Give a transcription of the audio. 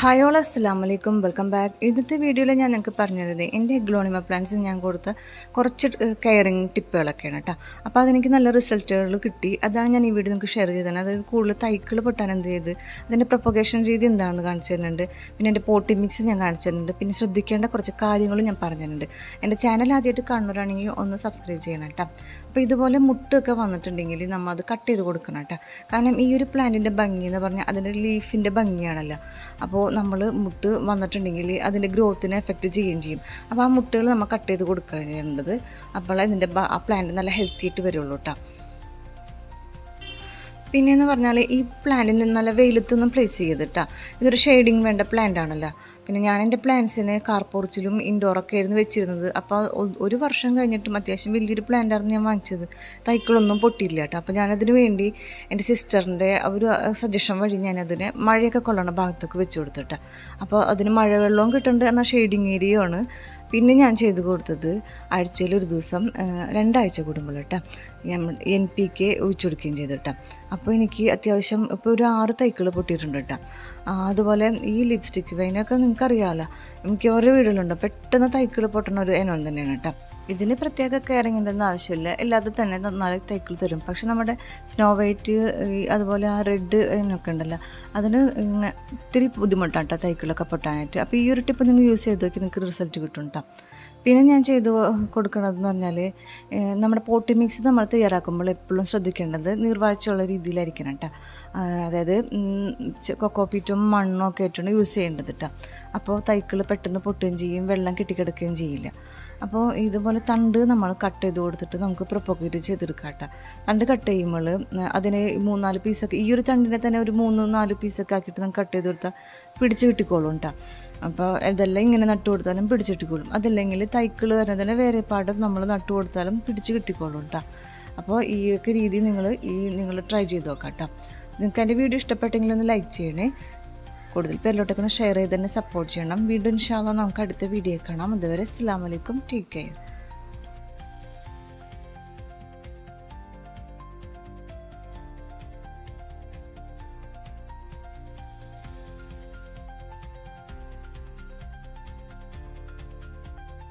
Hi all അസ്സാം വലൈക്കും welcome back ഇന്നത്തെ വീഡിയോയിൽ ഞാൻ നിങ്ങൾക്ക് പറഞ്ഞത് എന്റെ ഗ്ലോണിമ പ്ലാന്റ്സ് ഞാൻ കൊടുത്ത കുറച്ച് കെയറിങ് ടിപ്പുകളൊക്കെയാണ് കേട്ടോ. അപ്പോൾ അതെനിക്ക് നല്ല റിസൾട്ടുകൾ കിട്ടി. അതാണ് ഞാൻ ഈ വീഡിയോ നിങ്ങൾക്ക് ഷെയർ ചെയ്തത്. അതായത് കൂടുതൽ തൈക്കൾ പൊട്ടാൻ എന്ത് ചെയ്ത് അതിന്റെ പ്രൊപ്പഗേഷൻ രീതി എന്താണെന്ന് കാണിച്ചു തരുന്നുണ്ട്. പിന്നെ എന്റെ പോട്ടി മിക്സ് ഞാൻ കാണിച്ചു തരുന്നുണ്ട്. പിന്നെ ശ്രദ്ധിക്കേണ്ട കുറച്ച് കാര്യങ്ങളും ഞാൻ പറഞ്ഞു തരുന്നുണ്ട്. എന്റെ ചാനൽ ആദ്യമായിട്ട് കാണുന്നവരാണെങ്കിൽ ഒന്ന് സബ്സ്ക്രൈബ് ചെയ്യണം കേട്ടോ. അപ്പോൾ ഇതുപോലെ മുട്ടൊക്കെ വന്നിട്ടുണ്ടെങ്കിൽ നമ്മൾ അത് കട്ട് ചെയ്ത് കൊടുക്കണം കേട്ടോ കാരണം ഈ ഒരു പ്ലാന്റിന്റെ ഭംഗി എന്ന് പറഞ്ഞാൽ അതിന്റെ ലീഫിന്റെ ഭംഗിയാണല്ലോ. അപ്പോൾ നമ്മൾ മുട്ട് വന്നിട്ടുണ്ടെങ്കിൽ അതിന്റെ ഗ്രോത്തിനെ എഫക്റ്റ് ചെയ്യുകയും ചെയ്യും. അപ്പോൾ ആ മുട്ടുകൾ നമ്മൾ കട്ട് ചെയ്ത് കൊടുക്കേണ്ടത് അപ്പോൾ അതിന്റെ ആ പ്ലാന്റ് നല്ല ഹെൽത്തി ആയിട്ട് വരുള്ളൂ കേട്ടോ പിന്നെയെന്ന് പറഞ്ഞാൽ ഈ പ്ലാന്റിന് നല്ല വെയിലത്തൊന്നും പ്ലേസ് ചെയ്തിട്ടാ ഇതൊരു ഷെയ്ഡിങ് വേണ്ട പ്ലാന്റ് ആണല്ലോ. പിന്നെ ഞാൻ എന്റെ പ്ലാന്റ്സിനെ കാർപോർച്ചിലും ഇൻഡോറൊക്കെ ആയിരുന്നു വെച്ചിരുന്നത്. അപ്പോൾ ഒരു വർഷം കഴിഞ്ഞിട്ടും അത്യാവശ്യം വലിയൊരു പ്ലാന്റ് ആയിരുന്നു ഞാൻ വാങ്ങിച്ചത്. തൈക്കളൊന്നും പൊട്ടിയില്ല കേട്ടോ അപ്പോൾ ഞാനതിന് വേണ്ടി എന്റെ സിസ്റ്ററിന്റെ ഒരു സജഷൻ വഴി ഞാനതിനെ മഴയൊക്കെ കൊള്ളണ ഭാഗത്തൊക്കെ വെച്ച് കൊടുത്തിട്ടാ അപ്പോൾ അതിന് മഴവെള്ളവും കിട്ടുന്നുണ്ട് എന്നാൽ ഷെയ്ഡിങ് ഏരിയയാണ് പിന്നെ ഞാൻ ചെയ്തു കൊടുത്തത് ആഴ്ചയിൽ ഒരു ദിവസം രണ്ടാഴ്ച കൂടുമ്പോൾ കേട്ടോ എൻ പി കെ ഒഴിച്ചു കൊടുക്കുകയും ചെയ്തു കേട്ടോ അപ്പോൾ എനിക്ക് അത്യാവശ്യം ഇപ്പോൾ ഒരു ആറ് തൈക്കൾ പൊട്ടിയിട്ടുണ്ട് കേട്ടോ അതുപോലെ ഈ ലിപ്സ്റ്റിക്ക് വൈനൊക്കെ എനിക്ക് ഓരോ വീടുകളുണ്ട് പെട്ടെന്ന് തൈക്കൾ പൊട്ടണ ഒരു ഇനം തന്നെയാണ് കേട്ടോ ഇതിന് പ്രത്യേക കെയറിങ് ഉണ്ടെന്ന് ആവശ്യമില്ല. ഇല്ലാതെ തന്നെ നന്നായി തേക്കിൽ തരും. പക്ഷെ നമ്മുടെ സ്നോ വൈറ്റ് അതുപോലെ ആ റെഡ് എന്നൊക്കെ ഉണ്ടല്ലോ അതിന് ഇത്തിരി ബുദ്ധിമുട്ടാണ് കേട്ടോ തൈക്കിളൊക്കെ പൊട്ടാനായിട്ട്. അപ്പോൾ ഈ ഒരു ടിപ്പ് നിങ്ങൾ യൂസ് ചെയ്ത് നോക്കി നിങ്ങൾക്ക് റിസൾട്ട് കിട്ടും കേട്ടോ പിന്നെ ഞാൻ ചെയ്തു കൊടുക്കണതെന്ന് പറഞ്ഞാൽ നമ്മുടെ പോട്ടി മിക്സ് നമ്മൾ തയ്യാറാക്കുമ്പോൾ എപ്പോഴും ശ്രദ്ധിക്കേണ്ടത് നീർവാഴ്ചയുള്ള രീതിയിലായിരിക്കണം കേട്ടോ അതായത് കൊക്കോപ്പീറ്റും മണ്ണും ഒക്കെ ആയിട്ടാണ് യൂസ് ചെയ്യേണ്ടത് കേട്ടോ അപ്പോൾ തൈക്കൾ പെട്ടെന്ന് പൊട്ടുകയും ചെയ്യും വെള്ളം കെട്ടിക്കിടക്കുകയും ചെയ്യില്ല. അപ്പോൾ ഇതുപോലെ തണ്ട് നമ്മൾ കട്ട് ചെയ്ത് കൊടുത്തിട്ട് നമുക്ക് പ്രൊപ്പോക്കേറ്റ് ചെയ്തെടുക്കാം കേട്ടോ തണ്ട് കട്ട് ചെയ്യുമ്പോൾ അതിനെ മൂന്നാൽ പീസൊക്കെ ഈ ഒരു തണ്ടിനെ തന്നെ ഒരു മൂന്ന് നാല് പീസൊക്കെ ആക്കിയിട്ട് നമുക്ക് കട്ട് ചെയ്ത് കൊടുത്താൽ പിടിച്ച് കിട്ടിക്കോളും കേട്ടോ അപ്പോൾ ഇതെല്ലാം ഇങ്ങനെ നട്ടു കൊടുത്താലും പിടിച്ചിട്ടിക്കോളും. അതല്ലെങ്കിൽ തൈക്കൾ വരുന്നതിന് വേറെ പാടും നമ്മൾ നട്ടു കൊടുത്താലും പിടിച്ച് കിട്ടിക്കോളും കേട്ടോ അപ്പോൾ ഈ ഒക്കെ രീതി നിങ്ങൾ ഈ നിങ്ങൾ ട്രൈ ചെയ്ത് നോക്കാം കേട്ടോ നിങ്ങൾക്ക് എന്റെ വീഡിയോ ഇഷ്ടപ്പെട്ടെങ്കിൽ ഒന്ന് ലൈക്ക് ചെയ്യണേ. കൂടുതൽ പേരിലോട്ടൊക്കെ ഒന്ന് ഷെയർ ചെയ്ത് തന്നെ സപ്പോർട്ട് ചെയ്യണം. വീണ്ടും ഇൻഷാല്ല നമുക്ക് അടുത്ത വീഡിയോ കാണാം. അതുവരെ അസ്സാം വലൈക്കും ടേക്ക് കെയർ